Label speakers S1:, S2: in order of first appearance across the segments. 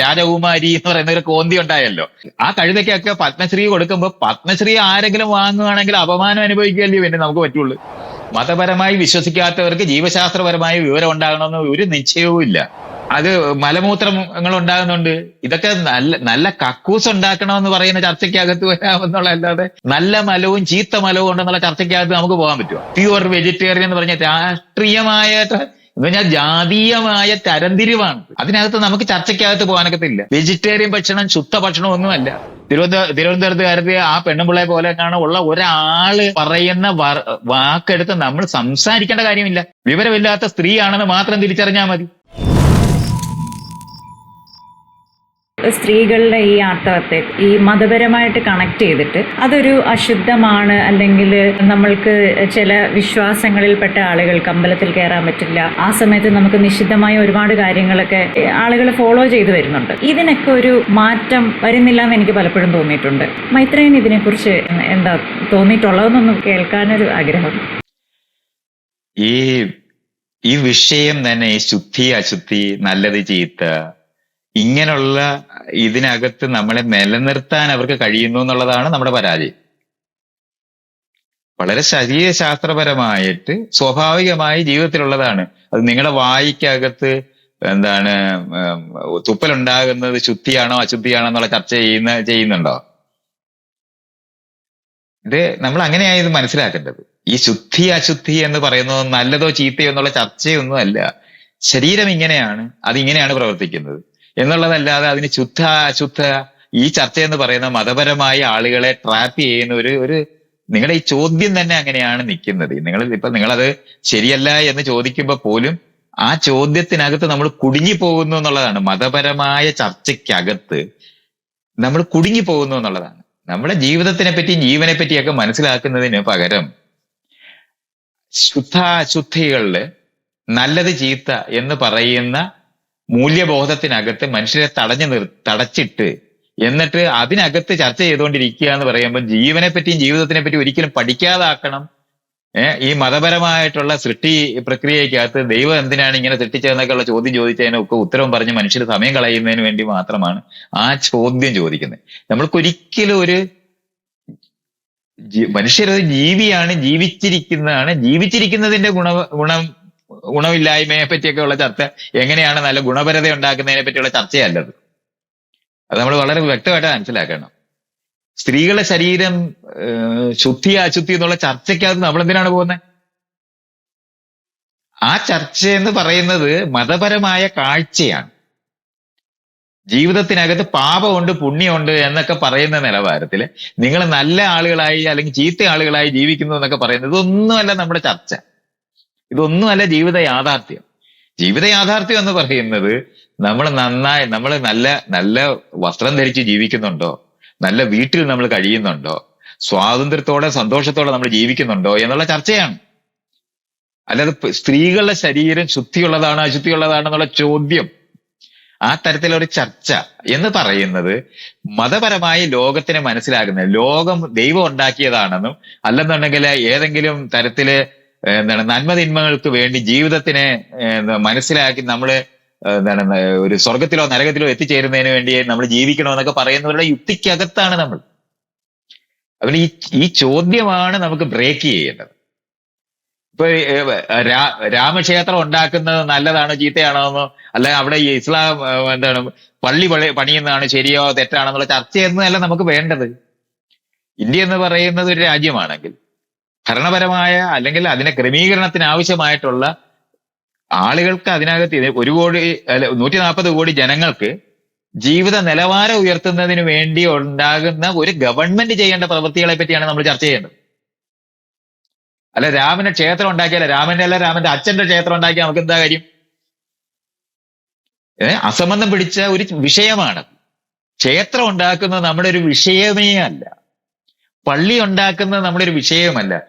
S1: രാജകുമാരി എന്ന് പറയുന്ന ഒരു കോന്തി ഉണ്ടായല്ലോ. ആ കഴുതയ്ക്കൊക്കെ പത്മശ്രീ കൊടുക്കുമ്പോൾ പത്മശ്രീ ആരെങ്കിലും വാങ്ങുകയാണെങ്കിൽ അപമാനം അനുഭവിക്കുകയല്ലേ പിന്നെ നമുക്ക് പറ്റുള്ളൂ. മതപരമായി വിശ്വസിക്കാത്തവർക്ക് ജീവശാസ്ത്രപരമായ വിവരം ഉണ്ടാകണമെന്ന് ഒരു നിശ്ചയവും ഇല്ല. അത് മലമൂത്രങ്ങൾ ഉണ്ടാകുന്നുണ്ട്. ഇതൊക്കെ നല്ല നല്ല കക്കൂസ് ഉണ്ടാക്കണമെന്ന് പറയുന്ന ചർച്ചയ്ക്കകത്ത് വരാമെന്നുള്ളതല്ലാതെ നല്ല മലവും ചീത്ത മലവും ഉണ്ടെന്നുള്ള ചർച്ചയ്ക്കകത്ത് നമുക്ക് പോകാൻ പറ്റുമോ? പ്യുവർ വെജിറ്റേറിയൻ എന്ന് പറഞ്ഞ രാഷ്ട്രീയമായ എന്ന് പറഞ്ഞാൽ ജാതീയമായ തരംതിരിവാണ്. അതിനകത്ത് നമുക്ക് ചർച്ചയ്ക്കകത്ത് പോകാനൊക്കത്തില്ല. വെജിറ്റേറിയൻ ഭക്ഷണം ശുദ്ധ ഭക്ഷണം ഒന്നുമല്ല. തിരുവനന്തപുരം തിരുവനന്തപുരത്തുകാരത്തെ ആ പെണ്ണുമ്പിളെ പോലെ കാണാൻ ഉള്ള ഒരാൾ പറയുന്ന വാക്കെടുത്ത് നമ്മൾ സംസാരിക്കേണ്ട കാര്യമില്ല. വിവരമില്ലാത്ത സ്ത്രീയാണെന്ന് മാത്രം തിരിച്ചറിഞ്ഞാൽ മതി.
S2: സ്ത്രീകളുടെ ഈ ആർത്തവത്തെ ഈ മതപരമായിട്ട് കണക്ട് ചെയ്തിട്ട് അതൊരു അശുദ്ധമാണ് അല്ലെങ്കിൽ നമ്മൾക്ക് ചില വിശ്വാസങ്ങളിൽപ്പെട്ട ആളുകൾക്ക് അമ്പലത്തിൽ കയറാൻ പറ്റില്ല. ആ സമയത്ത് നമുക്ക് നിഷിദ്ധമായ ഒരുപാട് കാര്യങ്ങളൊക്കെ ആളുകൾ ഫോളോ ചെയ്തു വരുന്നുണ്ട്. ഇതിനൊക്കെ ഒരു മാറ്റം വരുന്നില്ല എന്ന് എനിക്ക് പലപ്പോഴും തോന്നിയിട്ടുണ്ട്. മൈത്രേൻ ഇതിനെക്കുറിച്ച് എന്താ തോന്നിയിട്ടുള്ളതെന്നൊന്ന് കേൾക്കാനൊരു ആഗ്രഹം.
S1: ഈ ഈ വിഷയം തന്നെ ശുദ്ധി അശുദ്ധി നല്ലത് ചീത്ത ഇങ്ങനെയുള്ള ഇതിനകത്ത് നമ്മളെ നിലനിർത്താൻ അവർക്ക് കഴിയുന്നു എന്നുള്ളതാണ് നമ്മുടെ പരാജയം വളരെ ശരീരശാസ്ത്രപരമായിട്ട് സ്വാഭാവികമായി ജീവിതത്തിലുള്ളതാണ്. അത് നിങ്ങളുടെ വായിക്കകത്ത് എന്താണ് തുപ്പലുണ്ടാകുന്നത് ശുദ്ധിയാണോ അശുദ്ധിയാണോ എന്നുള്ള ചർച്ച ചെയ്യുന്ന ചെയ്യുന്നുണ്ടോ? ഇത് നമ്മൾ അങ്ങനെയായി ഇത് മനസ്സിലാക്കേണ്ടത്. ഈ ശുദ്ധി അശുദ്ധി എന്ന് പറയുന്നത് നല്ലതോ ചീത്തയോ എന്നുള്ള ചർച്ചയൊന്നും അല്ല ശരീരം ഇങ്ങനെയാണ് അത് ഇങ്ങനെയാണ് പ്രവർത്തിക്കുന്നത്. എന്നുള്ളതല്ലാതെ അതിന് ശുദ്ധ അശുദ്ധ ഈ ചർച്ച എന്ന് പറയുന്ന മതപരമായ ആളുകളെ ട്രാപ്പ് ചെയ്യുന്ന ഒരു ഒരു നിങ്ങളുടെ ഈ ചോദ്യം തന്നെ അങ്ങനെയാണ് നിൽക്കുന്നത്. നിങ്ങൾ ഇപ്പൊ നിങ്ങളത് ശരിയല്ല എന്ന് ചോദിക്കുമ്പോൾ പോലും ആ ചോദ്യത്തിനകത്ത് നമ്മൾ കുടുങ്ങി പോകുന്നു എന്നുള്ളതാണ്. മതപരമായ ചർച്ചയ്ക്കകത്ത് നമ്മൾ കുടുങ്ങി പോകുന്നു എന്നുള്ളതാണ്. നമ്മുടെ ജീവിതത്തിനെ പറ്റി ജീവനെ പറ്റിയൊക്കെ മനസ്സിലാക്കുന്നതിന് പകരം ശുദ്ധ അശുദ്ധികളിൽ നല്ലത് ചീത്ത എന്ന് പറയുന്ന മൂല്യബോധത്തിനകത്ത് മനുഷ്യരെ തടഞ്ഞു നിർ തടച്ചിട്ട് എന്നിട്ട് അതിനകത്ത് ചർച്ച ചെയ്തുകൊണ്ടിരിക്കുക എന്ന് പറയുമ്പോൾ ജീവനെ പറ്റിയും ജീവിതത്തിനെ പറ്റിയും ഒരിക്കലും പഠിക്കാതാക്കണം. ഈ മതപരമായിട്ടുള്ള സൃഷ്ടി പ്രക്രിയക്കകത്ത് ദൈവം എന്തിനാണ് ഇങ്ങനെ സൃഷ്ടിച്ചതെന്നൊക്കെയുള്ള ചോദ്യം ചോദിച്ചതിനൊക്കെ ഉത്തരവും പറഞ്ഞ് മനുഷ്യർ സമയം കളയുന്നതിന് വേണ്ടി മാത്രമാണ് ആ ചോദ്യം ചോദിക്കുന്നത്. നമ്മൾക്കൊരിക്കലും ഒരു മനുഷ്യരത് ജീവിയാണ് ജീവിച്ചിരിക്കുന്നതാണ് ജീവിച്ചിരിക്കുന്നതിന്റെ ഗുണ ഗുണം ഗുണമില്ലായ്മയെ പറ്റിയൊക്കെ ഉള്ള ചർച്ച എങ്ങനെയാണ് നല്ല ഗുണപരത ഉണ്ടാക്കുന്നതിനെ പറ്റിയുള്ള ചർച്ചയല്ലത്. അത് നമ്മൾ വളരെ വ്യക്തമായിട്ട് മനസ്സിലാക്കണം. സ്ത്രീകളുടെ ശരീരം ശുദ്ധി അശുദ്ധി എന്നുള്ള ചർച്ചയ്ക്കകത്ത് നമ്മൾ എന്തിനാണ് പോകുന്നത് ആ ചർച്ച എന്ന് പറയുന്നത് മതപരമായ കാഴ്ചയാണ്. ജീവിതത്തിനകത്ത് പാപമുണ്ട് പുണ്യമുണ്ട് എന്നൊക്കെ പറയുന്ന നിലവാരത്തിൽ നിങ്ങൾ നല്ല ആളുകളായി അല്ലെങ്കിൽ ചീത്ത ആളുകളായി ജീവിക്കുന്നു എന്നൊക്കെ പറയുന്നത് ഇതൊന്നുമല്ല നമ്മുടെ ചർച്ച. ഇതൊന്നുമല്ല ജീവിത യാഥാർത്ഥ്യം. ജീവിത യാഥാർത്ഥ്യം എന്ന് പറയുന്നത് നമ്മൾ നന്നായി നമ്മൾ നല്ല നല്ല വസ്ത്രം ധരിച്ച് ജീവിക്കുന്നുണ്ടോ? നല്ല വീട്ടിൽ നമ്മൾ കഴിയുന്നുണ്ടോ? സ്വാതന്ത്ര്യത്തോടെ സന്തോഷത്തോടെ നമ്മൾ ജീവിക്കുന്നുണ്ടോ എന്നുള്ള ചർച്ചയാണ്. അല്ലാതെ സ്ത്രീകളുടെ ശരീരം ശുദ്ധിയുള്ളതാണ് അശുദ്ധിയുള്ളതാണെന്നുള്ള ചോദ്യം. ആ തരത്തിലൊരു ചർച്ച എന്ന് പറയുന്നത് മതപരമായി ലോകത്തിനെ മനസ്സിലാക്കുന്നത് ലോകം ദൈവം ഉണ്ടാക്കിയതാണെന്നും അല്ലെന്നുണ്ടെങ്കിൽ ഏതെങ്കിലും തരത്തിൽ എന്താണ് നന്മ തിന്മകൾക്ക് വേണ്ടി ജീവിതത്തിനെ മനസ്സിലാക്കി നമ്മൾ എന്താണ് ഒരു സ്വർഗത്തിലോ നരകത്തിലോ എത്തിച്ചേരുന്നതിന് വേണ്ടി നമ്മൾ ജീവിക്കണമെന്നൊക്കെ പറയുന്നവരുടെ യുക്തിക്കകത്താണ് നമ്മൾ. അതുകൊണ്ട് ഈ ഈ ചോദ്യമാണ് നമുക്ക് ബ്രേക്ക് ചെയ്യേണ്ടത്. ഇപ്പൊ രാമക്ഷേത്രം ഉണ്ടാക്കുന്നത് നല്ലതാണോ ചീത്തയാണോ എന്നോ അല്ല അവിടെ ഈ ഇസ്ലാം എന്താണ് പള്ളി പണി- പണിയുന്നതാണ് ശരിയോ തെറ്റാണോ എന്നുള്ള ചർച്ചയൊന്നുമല്ല നമുക്ക് വേണ്ടത്. ഇന്ത്യ എന്ന് പറയുന്നത് ഒരു രാജ്യമാണെങ്കിൽ ഭരണപരമായ അല്ലെങ്കിൽ അതിനെ ക്രമീകരണത്തിന് ആവശ്യമായിട്ടുള്ള ആളുകൾക്ക് അതിനകത്ത് ഒരു കോടി അല്ല നൂറ്റി നാൽപ്പത് കോടി ജനങ്ങൾക്ക് ജീവിത നിലവാരം ഉയർത്തുന്നതിന് വേണ്ടി ഉണ്ടാകുന്ന ഒരു ഗവൺമെന്റ് ചെയ്യേണ്ട പ്രവൃത്തികളെ പറ്റിയാണ് നമ്മൾ ചർച്ച ചെയ്യേണ്ടത്. അല്ല രാമന് ക്ഷേത്രം ഉണ്ടാക്കിയാലേ രാമന്റെ അല്ല രാമന്റെ അച്ഛന്റെ ക്ഷേത്രം ഉണ്ടാക്കിയാൽ നമുക്ക് എന്താ കാര്യം? അസംബന്ധം പിടിച്ച ഒരു വിഷയമാണ്. ക്ഷേത്രം ഉണ്ടാക്കുന്നത് നമ്മുടെ ഒരു വിഷയമേ അല്ല. പള്ളി ഉണ്ടാക്കുന്നത് നമ്മുടെ ഒരു വിഷയമല്ല.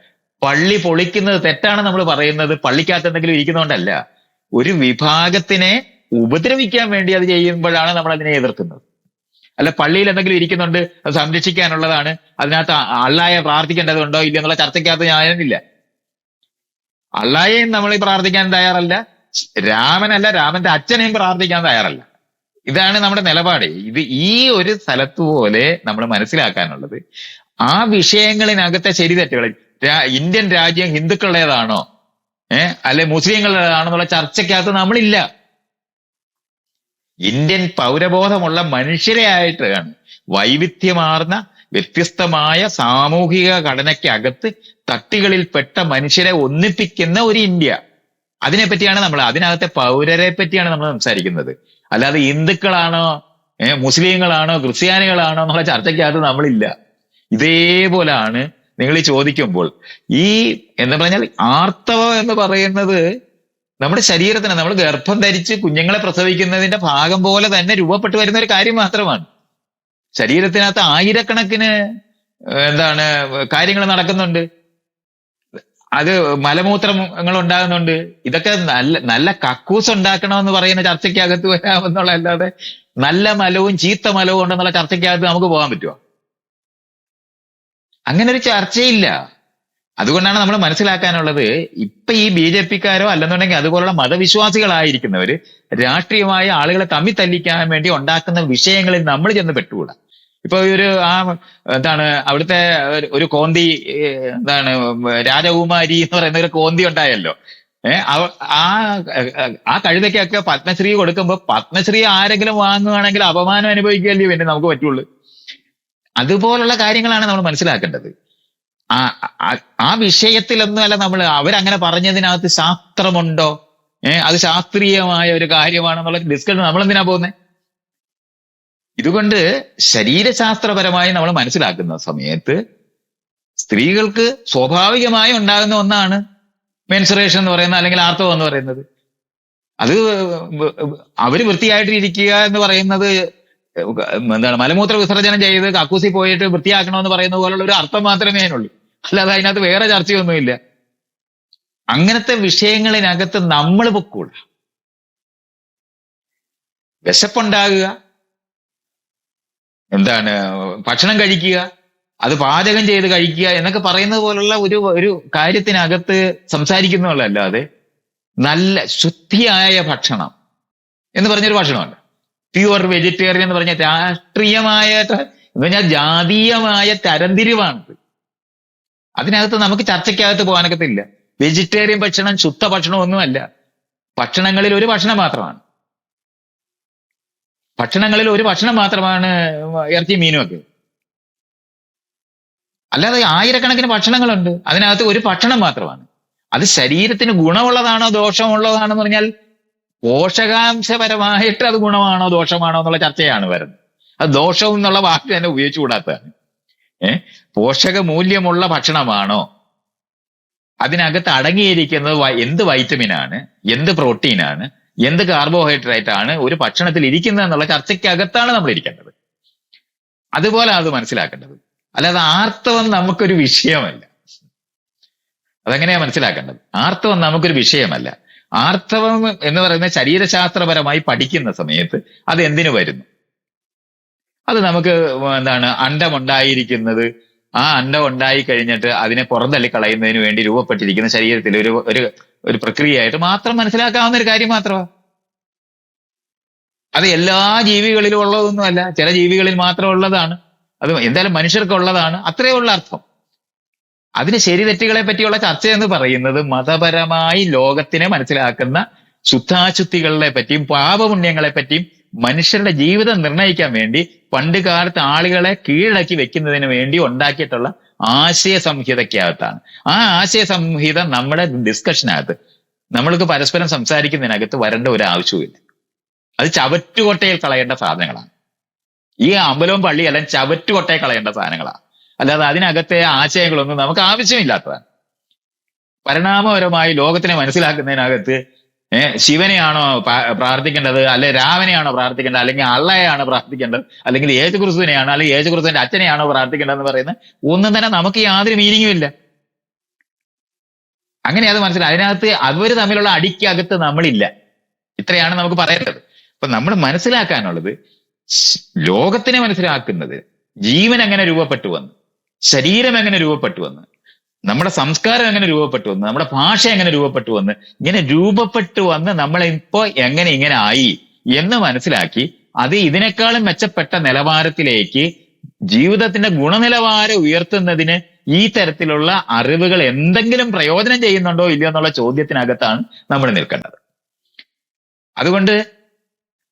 S1: പള്ളി പൊളിക്കുന്നത് തെറ്റാണ് നമ്മൾ പറയുന്നത്. പള്ളിക്കകത്ത് എന്തെങ്കിലും ഇരിക്കുന്നതുകൊണ്ടല്ല ഒരു വിഭാഗത്തിനെ ഉപദ്രവിക്കാൻ വേണ്ടി അത് ചെയ്യുമ്പോഴാണ് നമ്മൾ അതിനെ എതിർക്കുന്നത്. അല്ല പള്ളിയിൽ എന്തെങ്കിലും ഇരിക്കുന്നുണ്ട് അത് സംരക്ഷിക്കാനുള്ളതാണ്. അതിനകത്ത് അള്ളായെ പ്രാർത്ഥിക്കേണ്ടതുണ്ടോ ഇല്ല എന്നുള്ള ചർച്ചയ്ക്കകത്ത് ഞാനില്ല. അള്ളായെയും നമ്മൾ പ്രാർത്ഥിക്കാൻ തയ്യാറല്ല. രാമനല്ല രാമന്റെ അച്ഛനെയും പ്രാർത്ഥിക്കാൻ തയ്യാറല്ല. ഇതാണ് നമ്മുടെ നിലപാട്. ഇത് ഈ ഒരു സ്ഥലത്ത് പോലെ നമ്മൾ മനസ്സിലാക്കാനുള്ളത്. ആ വിഷയങ്ങളിനകത്തെ ശരി തെറ്റുകൾ ഇന്ത്യൻ രാജ്യം ഹിന്ദുക്കളുടേതാണോ? ഏഹ് അല്ലെ മുസ്ലിങ്ങളുടേതാണെന്നുള്ള ചർച്ചയ്ക്കകത്ത് നമ്മളില്ല. ഇന്ത്യൻ പൗരബോധമുള്ള മനുഷ്യരെ ആയിട്ടാണ് വൈവിധ്യമാർന്ന വ്യത്യസ്തമായ സാമൂഹിക ഘടനയ്ക്കകത്ത് തട്ടികളിൽപ്പെട്ട മനുഷ്യരെ ഒന്നിപ്പിക്കുന്ന ഒരു ഇന്ത്യ. അതിനെ പറ്റിയാണ് നമ്മൾ അതിനകത്തെ പൗരരെ പറ്റിയാണ് നമ്മൾ സംസാരിക്കുന്നത്. അല്ലാതെ ഹിന്ദുക്കളാണോ മുസ്ലിങ്ങളാണോ ക്രിസ്ത്യാനികളാണോ എന്നുള്ള ചർച്ചയ്ക്കകത്ത് നമ്മളില്ല. ഇതേപോലാണ് നിങ്ങൾ ചോദിക്കുമ്പോൾ. ഈ എന്താ പറഞ്ഞാൽ ആർത്തവം എന്ന് പറയുന്നത് നമ്മുടെ ശരീരത്തിന് നമ്മൾ ഗർഭം ധരിച്ച് കുഞ്ഞുങ്ങളെ പ്രസവിക്കുന്നതിന്റെ ഭാഗം പോലെ തന്നെ രൂപപ്പെട്ടു വരുന്ന ഒരു കാര്യം മാത്രമാണ്. ശരീരത്തിനകത്ത് ആയിരക്കണക്കിന് എന്താണ് കാര്യങ്ങൾ നടക്കുന്നുണ്ട്. അത് മലമൂത്രങ്ങൾ ഉണ്ടാകുന്നുണ്ട്. ഇതൊക്കെ നല്ല നല്ല കക്കൂസ് ഉണ്ടാക്കണമെന്ന് പറയുന്ന ചർച്ചയ്ക്കകത്ത് വരാമെന്നുള്ള അല്ലാതെ നല്ല മലവും ചീത്ത മലവും ഉണ്ടെന്നുള്ള ചർച്ചയ്ക്കകത്ത് നമുക്ക് പോകാൻ പറ്റുമോ? അങ്ങനെ ഒരു ചർച്ചയില്ല. അതുകൊണ്ടാണ് നമ്മൾ മനസ്സിലാക്കാനുള്ളത് ഇപ്പൊ ഈ ബി ജെ പിക്കാരോ അല്ലെന്നുണ്ടെങ്കിൽ അതുപോലുള്ള മതവിശ്വാസികളായിരിക്കുന്നവര് രാഷ്ട്രീയമായ ആളുകളെ തമ്മിൽ തല്ലിക്കാൻ വേണ്ടി ഉണ്ടാക്കുന്ന വിഷയങ്ങളിൽ നമ്മൾ ചെന്ന് പെട്ടുകൂടാ. ഇപ്പൊ ഒരു ആ എന്താണ് അവിടുത്തെ ഒരു- കോന്തി എന്താണ് രാജകുമാരി എന്ന് പറയുന്ന ഒരു കോന്തി ഉണ്ടായല്ലോ. ഏഹ് ആ ആ കഴുതയ്ക്കൊക്കെ പത്മശ്രീ കൊടുക്കുമ്പോ പത്മശ്രീ ആരെങ്കിലും വാങ്ങുകയാണെങ്കിൽ അപമാനം അനുഭവിക്കുകയല്ലേ പിന്നെ നമുക്ക് പറ്റുള്ളൂ. അതുപോലുള്ള കാര്യങ്ങളാണ് നമ്മൾ മനസ്സിലാക്കേണ്ടത്. ആ ആ- വിഷയത്തിലൊന്നുമല്ല നമ്മൾ അവരങ്ങനെ പറഞ്ഞതിനകത്ത് ശാസ്ത്രമുണ്ടോ? ഏഹ് അത് ശാസ്ത്രീയമായ ഒരു കാര്യമാണെന്നുള്ള ഡിസ്കഷൻ നമ്മൾ എന്തിനാ പോകുന്നത് ഇതുകൊണ്ട് ശരീരശാസ്ത്രപരമായി നമ്മൾ മനസ്സിലാക്കുന്ന സമയത്ത് സ്ത്രീകൾക്ക് സ്വാഭാവികമായി ഉണ്ടാകുന്ന ഒന്നാണ് മെൻസുറേഷൻ എന്ന് പറയുന്നത് അല്ലെങ്കിൽ ആർത്തവം എന്ന് പറയുന്നത്. അത് അവർ വൃത്തിയായിട്ട് ഇരിക്കുക എന്ന് പറയുന്നത് എന്താണ് മലമൂത്ര വിസർജനം ചെയ്ത് കക്കൂസി പോയിട്ട് വൃത്തിയാക്കണമെന്ന് പറയുന്നത് പോലുള്ള ഒരു അർത്ഥം മാത്രമേ അതിനുള്ളൂ. അല്ലാതെ അതിനകത്ത് വേറെ ചർച്ചയൊന്നുമില്ല. അങ്ങനത്തെ വിഷയങ്ങളിനകത്ത് നമ്മൾ പൊക്കൂടാ വിശപ്പുണ്ടാകുക. എന്താണ് ഭക്ഷണം കഴിക്കുക. അത് പാചകം ചെയ്ത് കഴിക്കുക എന്നൊക്കെ പറയുന്നത് പോലുള്ള ഒരു ഒരു കാര്യത്തിനകത്ത് സംസാരിക്കുന്നുള്ളല്ലാതെ നല്ല ശുദ്ധിയായ ഭക്ഷണം എന്ന് പറഞ്ഞൊരു ഭക്ഷണമുണ്ട്. പ്യുവർ വെജിറ്റേറിയൻ എന്ന് പറഞ്ഞ രാഷ്ട്രീയമായ പറഞ്ഞാൽ ജാതീയമായ തരംതിരിവാണിത് അതിനകത്ത് നമുക്ക് ചർച്ചയ്ക്കകത്ത് പോകാനൊക്കത്തില്ല. വെജിറ്റേറിയൻ ഭക്ഷണം ശുദ്ധ ഭക്ഷണം ഒന്നുമല്ല. ഭക്ഷണങ്ങളിൽ ഒരു ഭക്ഷണം മാത്രമാണ്. ഭക്ഷണങ്ങളിൽ ഒരു ഭക്ഷണം മാത്രമാണ് ഇറച്ചി മീനും ഒക്കെ. അല്ലാതെ ആയിരക്കണക്കിന് ഭക്ഷണങ്ങളുണ്ട്. അതിനകത്ത് ഒരു ഭക്ഷണം മാത്രമാണ്. അത് ശരീരത്തിന് ഗുണമുള്ളതാണോ ദോഷമുള്ളതാണോ എന്ന് പറഞ്ഞാൽ പോഷകാംശപരമായിട്ട് അത് ഗുണമാണോ ദോഷമാണോ എന്നുള്ള ചർച്ചയാണ് വരുന്നത്. അത് ദോഷം എന്നുള്ള വാക്ക് തന്നെ ഉപയോഗിച്ചുകൂടാത്തതാണ് ഏഹ് പോഷക മൂല്യമുള്ള ഭക്ഷണമാണോ? അതിനകത്ത് അടങ്ങിയിരിക്കുന്നത് എന്ത് വൈറ്റമിനാണ്? എന്ത് പ്രോട്ടീനാണ്? എന്ത് കാർബോഹൈഡ്രേറ്റ് ആണ് ഒരു ഭക്ഷണത്തിൽ ഇരിക്കുന്നത് എന്നുള്ള ചർച്ചയ്ക്കകത്താണ് നമ്മൾ ഇരിക്കേണ്ടത്. അതുപോലെ അത് മനസ്സിലാക്കേണ്ടത്. അല്ലാതെ ആർത്തവം നമുക്കൊരു വിഷയമല്ല. അതെങ്ങനെയാ മനസ്സിലാക്കേണ്ടത്? ആർത്തവം നമുക്കൊരു വിഷയമല്ല. ആർത്തവം എന്ന് പറയുന്ന ശരീരശാസ്ത്രപരമായി പഠിക്കുന്ന സമയത്ത് അത് എന്തിനു വരുന്നു? അത് നമുക്ക് എന്താണ് അണ്ടമുണ്ടായിരിക്കുന്നത്. ആ അണ്ടം ഉണ്ടായി കഴിഞ്ഞിട്ട് അതിനെ പുറന്തള്ളി കളയുന്നതിന് വേണ്ടി രൂപപ്പെട്ടിരിക്കുന്ന ശരീരത്തിൽ ഒരു ഒരു ഒരു പ്രക്രിയയായിട്ട് മാത്രം മനസ്സിലാക്കാവുന്ന ഒരു കാര്യം മാത്രമാണ് അത് എല്ലാ ജീവികളിലും ഉള്ളതൊന്നുമല്ല. ചില ജീവികളിൽ മാത്രം ഉള്ളതാണ്. അത് എന്തായാലും മനുഷ്യർക്ക് ഉള്ളതാണ് അത്രയേ ഉള്ള അർത്ഥം. അതിന് ശരി തെറ്റുകളെ പറ്റിയുള്ള ചർച്ച എന്ന് പറയുന്നത് മതപരമായി ലോകത്തിനെ മനസ്സിലാക്കുന്ന ശുദ്ധാശുദ്ധികളെ പറ്റിയും പാപപുണ്യങ്ങളെ പറ്റിയും മനുഷ്യരുടെ ജീവിതം നിർണയിക്കാൻ വേണ്ടി പണ്ട് കാലത്ത് ആളുകളെ കീഴടക്കി വെക്കുന്നതിന് വേണ്ടി ഉണ്ടാക്കിയിട്ടുള്ള ആശയ സംഹിതയ്ക്കകത്താണ്. ആ ആശയ സംഹിത നമ്മുടെ ഡിസ്കഷനകത്ത് നമ്മൾക്ക് പരസ്പരം സംസാരിക്കുന്നതിനകത്ത് വരേണ്ട ഒരു ആവശ്യവുമില്ല. അത് ചവറ്റുകൊട്ടയിൽ കളയേണ്ട സാധനങ്ങളാണ്. ഈ അമ്പലവും പള്ളിയെല്ലാം ചവറ്റുകൊട്ടയിൽ കളയേണ്ട സാധനങ്ങളാണ്. അല്ലാതെ അതിനകത്തെ ആശയങ്ങളൊന്നും നമുക്ക് ആവശ്യമില്ലാത്തതാണ്. പരിണാമപരമായി ലോകത്തിനെ മനസ്സിലാക്കുന്നതിനകത്ത് ഏഹ് ശിവനെയാണോ പ്രാർത്ഥിക്കേണ്ടത്? അല്ലെ രാമനെയാണോ പ്രാർത്ഥിക്കേണ്ടത്? അല്ലെങ്കിൽ അള്ളയാണോ പ്രാർത്ഥിക്കേണ്ടത്? അല്ലെങ്കിൽ യേശു ക്രിസ്തുവിനെയാണോ അല്ലെങ്കിൽ യേശു ക്രിസ്തുവിന്റെ അച്ഛനെയാണോ പ്രാർത്ഥിക്കേണ്ടത് എന്ന് പറയുന്ന ഒന്നും തന്നെ നമുക്ക് യാതൊരു മീനിങ്ങും ഇല്ല. അങ്ങനെ അത് മനസ്സിലായി അതിനകത്ത് അവർ തമ്മിലുള്ള അടിക്കകത്ത് നമ്മളില്ല. ഇത്രയാണ് നമുക്ക് പറയേണ്ടത്. അപ്പൊ നമ്മൾ മനസ്സിലാക്കാനുള്ളത് ലോകത്തിനെ മനസ്സിലാക്കുന്നത് ജീവൻ അങ്ങനെ രൂപപ്പെട്ടു വന്നു? ശരീരം എങ്ങനെ രൂപപ്പെട്ടു വന്നു? നമ്മുടെ സംസ്കാരം എങ്ങനെ രൂപപ്പെട്ടു വന്ന്? നമ്മുടെ ഭാഷ എങ്ങനെ രൂപപ്പെട്ടു വന്ന്? ഇങ്ങനെ രൂപപ്പെട്ടു വന്ന് നമ്മളെ ഇപ്പോ എങ്ങനെ ഇങ്ങനെ ആയി എന്ന് മനസ്സിലാക്കി അത് ഇതിനേക്കാളും മെച്ചപ്പെട്ട നിലവാരത്തിലേക്ക് ജീവിതത്തിന്റെ ഗുണനിലവാരം ഉയർത്തുന്നതിന് ഈ തരത്തിലുള്ള അറിവുകൾ എന്തെങ്കിലും പ്രയോജനം ചെയ്യുന്നുണ്ടോ ഇല്ലയോ എന്നുള്ള ചോദ്യത്തിനകത്താണ് നമ്മൾ നിൽക്കേണ്ടത്. അതുകൊണ്ട്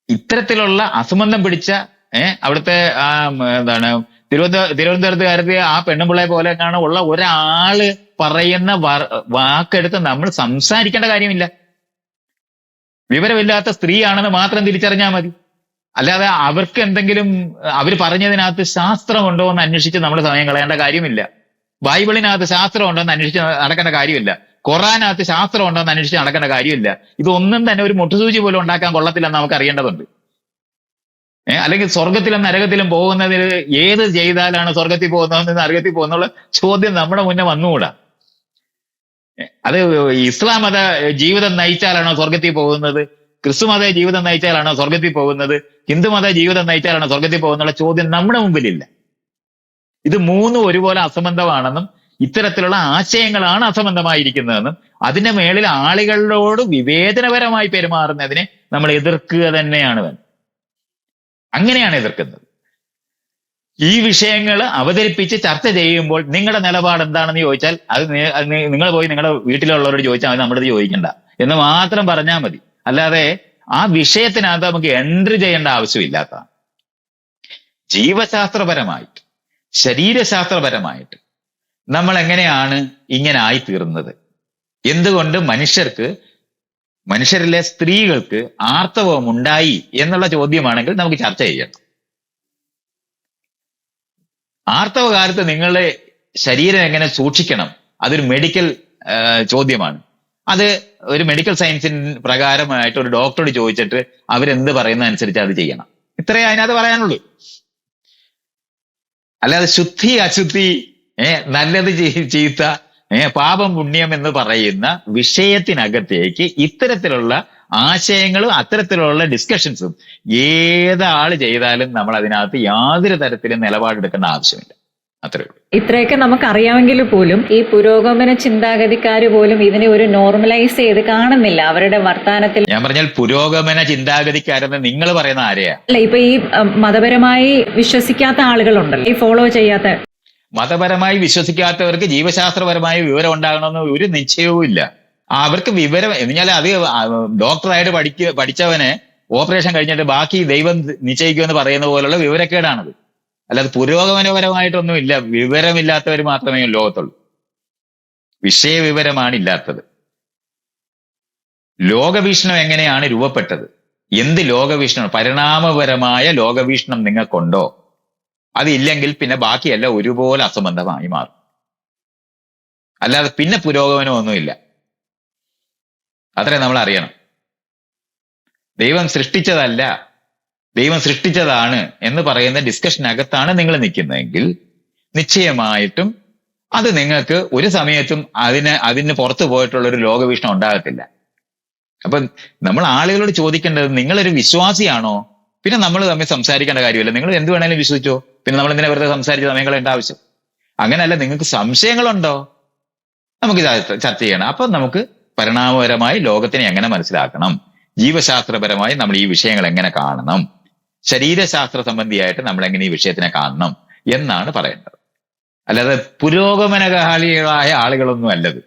S1: ഇത്തരത്തിലുള്ള അസംബന്ധം പിടിച്ച ഏഹ് അവിടുത്തെ എന്താണ് തിരുവനന്തപുരം തിരുവനന്തപുരത്തുകാരത്തെ ആ പെണ്ണുമ്പിള്ളയെ പോലെ കാണാൻ ഉള്ള ഒരാൾ പറയുന്ന വാക്കെടുത്ത് നമ്മൾ സംസാരിക്കേണ്ട കാര്യമില്ല. വിവരമില്ലാത്ത സ്ത്രീയാണെന്ന് മാത്രം തിരിച്ചറിഞ്ഞാൽ മതി. അല്ലാതെ അവർക്ക് എന്തെങ്കിലും അവർ പറഞ്ഞതിനകത്ത് ശാസ്ത്രമുണ്ടോ എന്ന് അന്വേഷിച്ച് നമ്മൾ സമയം കളയേണ്ട കാര്യമില്ല. ബൈബിളിനകത്ത് ശാസ്ത്രം ഉണ്ടോ എന്ന് അന്വേഷിച്ച് നടക്കേണ്ട കാര്യമില്ല. ഖുറാനകത്ത് ശാസ്ത്രം ഉണ്ടോ എന്ന് അന്വേഷിച്ച് നടക്കേണ്ട കാര്യമില്ല. ഇതൊന്നും തന്നെ ഒരു മുട്ടുസൂചി പോലും ഉണ്ടാക്കാൻ കൊള്ളത്തില്ലെന്ന് നമുക്ക് അറിയേണ്ടതുണ്ട്. അല്ലെങ്കിൽ സ്വർഗത്തിലും നരകത്തിലും പോകുന്നതിൽ ഏത് ചെയ്താലാണ് സ്വർഗത്തിൽ പോകുന്നത് നരകത്തിൽ പോകുന്നുള്ള ചോദ്യം നമ്മുടെ മുന്നേ വന്നുകൂടാ. അത് ഇസ്ലാം മത ജീവിതം നയിച്ചാലാണോ സ്വർഗത്തിൽ പോകുന്നത്? ക്രിസ്തു മത ജീവിതം നയിച്ചാലാണോ സ്വർഗത്തിൽ പോകുന്നത്? ഹിന്ദു മത ജീവിതം നയിച്ചാലാണോ സ്വർഗത്തിൽ പോകുന്നുള്ള ചോദ്യം നമ്മുടെ മുമ്പിലില്ല. ഇത് മൂന്നും ഒരുപോലെ അസംബന്ധമാണെന്നും ഇത്തരത്തിലുള്ള ആശയങ്ങളാണ് അസംബന്ധമായിരിക്കുന്നതെന്നും അതിന്റെ മേളിൽ ആളുകളോട് വിവേചനപരമായി പെരുമാറുന്നതിനെ നമ്മൾ എതിർക്കുക തന്നെയാണ് വേണ്ടത്. അങ്ങനെയാണ് എതിർക്കുന്നത്. ഈ വിഷയങ്ങൾ അവതരിപ്പിച്ച് ചർച്ച ചെയ്യുമ്പോൾ നിങ്ങളുടെ നിലപാട് എന്താണെന്ന് ചോദിച്ചാൽ അത് നിങ്ങൾ പോയി നിങ്ങളുടെ വീട്ടിലുള്ളവരോട് ചോദിച്ചാൽ അത് നമ്മളത് ചോദിക്കണ്ട. എന്ന് മാത്രം പറഞ്ഞാൽ മതി. അല്ലാതെ ആ വിഷയത്തിനകത്ത് നമുക്ക് എൻട്രി ചെയ്യേണ്ട ആവശ്യമില്ലാത്ത ജീവശാസ്ത്രപരമായിട്ട് ശരീരശാസ്ത്രപരമായിട്ട് നമ്മൾ എങ്ങനെയാണ് ഇങ്ങനെ ആയിത്തീർന്നത്? എന്തുകൊണ്ട് മനുഷ്യർക്ക് മനുഷ്യരിലെ സ്ത്രീകൾക്ക് ആർത്തവം ഉണ്ടായി എന്നുള്ള ചോദ്യമാണെങ്കിൽ നമുക്ക് ചർച്ച ചെയ്യണം ആർത്തവകാലത്ത് നിങ്ങളുടെ ശരീരം എങ്ങനെ സൂക്ഷിക്കണം? അതൊരു മെഡിക്കൽ ചോദ്യമാണ്. അത് ഒരു മെഡിക്കൽ സയൻസിന് പ്രകാരമായിട്ട് ഒരു ഡോക്ടറോട് ചോദിച്ചിട്ട് അവരെന്ത് പറയുന്ന അനുസരിച്ച് അത് ചെയ്യണം. ഇത്രയേ അതിനകത്ത് പറയാനുള്ളൂ. അല്ലാതെ ശുദ്ധി അശുദ്ധി ഏഹ് നല്ലത് ചീത്ത പാപം പുണ്യം എന്ന് പറയുന്ന വിഷയത്തിനകത്തേക്ക് ഇത്തരത്തിലുള്ള ആശയങ്ങളും അത്തരത്തിലുള്ള ഡിസ്കഷൻസും ഏതാൾ ചെയ്താലും നമ്മൾ അതിനകത്ത് യാതൊരു തരത്തിലും നിലപാടെടുക്കേണ്ട ആവശ്യമില്ല. അത്രേ ഉള്ളൂ.
S2: ഇത്രയൊക്കെ നമുക്ക് അറിയാമെങ്കിൽ പോലും ഈ പുരോഗമന ചിന്താഗതിക്കാർ പോലും ഇതിനെ ഒരു നോർമലൈസ് ചെയ്ത് കാണുന്നില്ല അവരുടെ വർത്തമാനത്തിൽ
S1: ഞാൻ പറഞ്ഞാൽ പുരോഗമന ചിന്താഗതിക്കാരെന്ന് നിങ്ങൾ പറയുന്ന ആരെയാ?
S2: അല്ല ഇപ്പൊ ഈ മതപരമായി വിശ്വസിക്കാത്ത ആളുകളുണ്ടല്ലോ. ഈ ഫോളോ ചെയ്യാത്ത
S1: മതപരമായി വിശ്വസിക്കാത്തവർക്ക് ജീവശാസ്ത്രപരമായ വിവരം ഉണ്ടാകണമെന്ന് ഒരു നിശ്ചയവും ഇല്ല. അവർക്ക് വിവരം എന്നാൽ അത് ഡോക്ടറായിട്ട് പഠിക്ക പഠിച്ചവനെ ഓപ്പറേഷൻ കഴിഞ്ഞിട്ട് ബാക്കി ദൈവം നിശ്ചയിക്കുമെന്ന് പറയുന്ന പോലുള്ള വിവരക്കേടാണത്. അല്ലാതെ പുരോഗമനപരമായിട്ടൊന്നും ഇല്ല. വിവരമില്ലാത്തവർ മാത്രമേ ലോകത്തുള്ളൂ. വിഷയവിവരമാണ് ഇല്ലാത്തത്. ലോകവീക്ഷണം എങ്ങനെയാണ് രൂപപ്പെട്ടത്? എന്ത് ലോകവീക്ഷണം? പരിണാമപരമായ ലോകവീക്ഷണം നിങ്ങൾക്കുണ്ടോ? അതില്ലെങ്കിൽ പിന്നെ ബാക്കിയെല്ലാം ഒരുപോലെ അസംബന്ധമായി മാറും. അല്ലാതെ പിന്നെ പുരോഗമനമൊന്നുമില്ല. അത്രേ നമ്മൾ അറിയണം. ദൈവം സൃഷ്ടിച്ചതല്ല ദൈവം സൃഷ്ടിച്ചതാണ് എന്ന് പറയുന്ന ഡിസ്കഷനകത്താണ് നിങ്ങൾ നിൽക്കുന്നതെങ്കിൽ നിശ്ചയമായിട്ടും അത് നിങ്ങൾക്ക് ഒരു സമയത്തും അതിന് അതിന് പുറത്തു പോയിട്ടുള്ള ഒരു ലോകവീക്ഷണം ഉണ്ടാകത്തില്ല. അപ്പൊ നമ്മൾ ആളുകളോട് ചോദിക്കേണ്ടത് നിങ്ങളൊരു വിശ്വാസിയാണോ? പിന്നെ നമ്മൾ തമ്മിൽ സംസാരിക്കേണ്ട കാര്യമില്ല. നിങ്ങൾ എന്ത് വേണേലും വിശ്വസിച്ചോ? പിന്നെ നമ്മൾ എന്തിനാ വെറുതെ സംസാരിച്ച് സമയം കളയേണ്ട ആവശ്യം. അങ്ങനെയല്ല നിങ്ങൾക്ക് സംശയങ്ങളുണ്ടോ? നമുക്ക് ചർച്ച ചെയ്യണം. അപ്പൊ നമുക്ക് പരിണാമപരമായി ലോകത്തിനെ എങ്ങനെ മനസ്സിലാക്കണം? ജീവശാസ്ത്രപരമായി നമ്മൾ ഈ വിഷയങ്ങൾ എങ്ങനെ കാണണം? ശരീരശാസ്ത്ര സംബന്ധിയായിട്ട് നമ്മൾ എങ്ങനെ ഈ വിഷയത്തിനെ കാണണം എന്നാണ് പറയേണ്ടത്. അല്ലാതെ പുരോഗമനകാലികളായ ആളുകളൊന്നും അല്ലത്.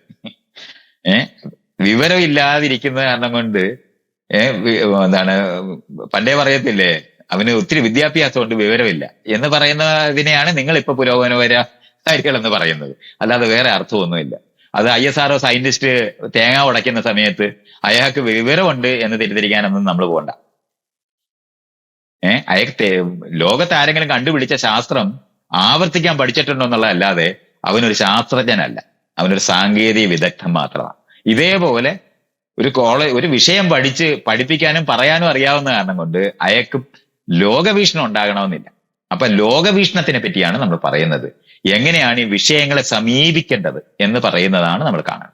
S1: ഏ? വിവരമില്ലാതിരിക്കുന്ന കാരണം കൊണ്ട് ഏഹ് എന്താണ് പണ്ടേ പറയത്തില്ലേ? അവന് ഒത്തിരി വിദ്യാഭ്യാസം കൊണ്ട് വിവരമില്ല. എന്ന് പറയുന്നതിനെയാണ് നിങ്ങൾ ഇപ്പൊ പുരോഗമനപരകാരികൾ എന്ന് പറയുന്നത്. അല്ലാതെ വേറെ അർത്ഥമൊന്നുമില്ല. അത് ഐ എസ് ആർഒ സയന്റിസ്റ്റ് തേങ്ങ ഉടയ്ക്കുന്ന സമയത്ത് അയാൾക്ക് വിവരമുണ്ട് എന്ന് തെറ്റിദ്ധരിക്കാനൊന്നും നമ്മൾ പോകണ്ട ഏഹ് അയാൾക്ക് ലോകത്ത് ആരെങ്കിലും കണ്ടുപിടിച്ച ശാസ്ത്രം ആവർത്തിക്കാൻ പഠിച്ചിട്ടുണ്ടോ എന്നുള്ളതല്ലാതെ അവനൊരു ശാസ്ത്രജ്ഞനല്ല. അവനൊരു സാങ്കേതിക വിദഗ്ധൻ മാത്രമാണ്. ഇതേപോലെ ഒരു കോളേജ് ഒരു വിഷയം പഠിച്ച് പഠിപ്പിക്കാനും പറയാനും അറിയാവുന്ന കാരണം കൊണ്ട് അയാൾക്ക് ലോകവീക്ഷണം ഉണ്ടാകണമെന്നില്ല. അപ്പൊ ലോകവീക്ഷണത്തിനെ പറ്റിയാണ് നമ്മൾ പറയുന്നത്. എങ്ങനെയാണ് ഈ വിഷയങ്ങളെ സമീപിക്കേണ്ടത് എന്ന് പറയുന്നതാണ് നമ്മൾ കാണുന്നത്.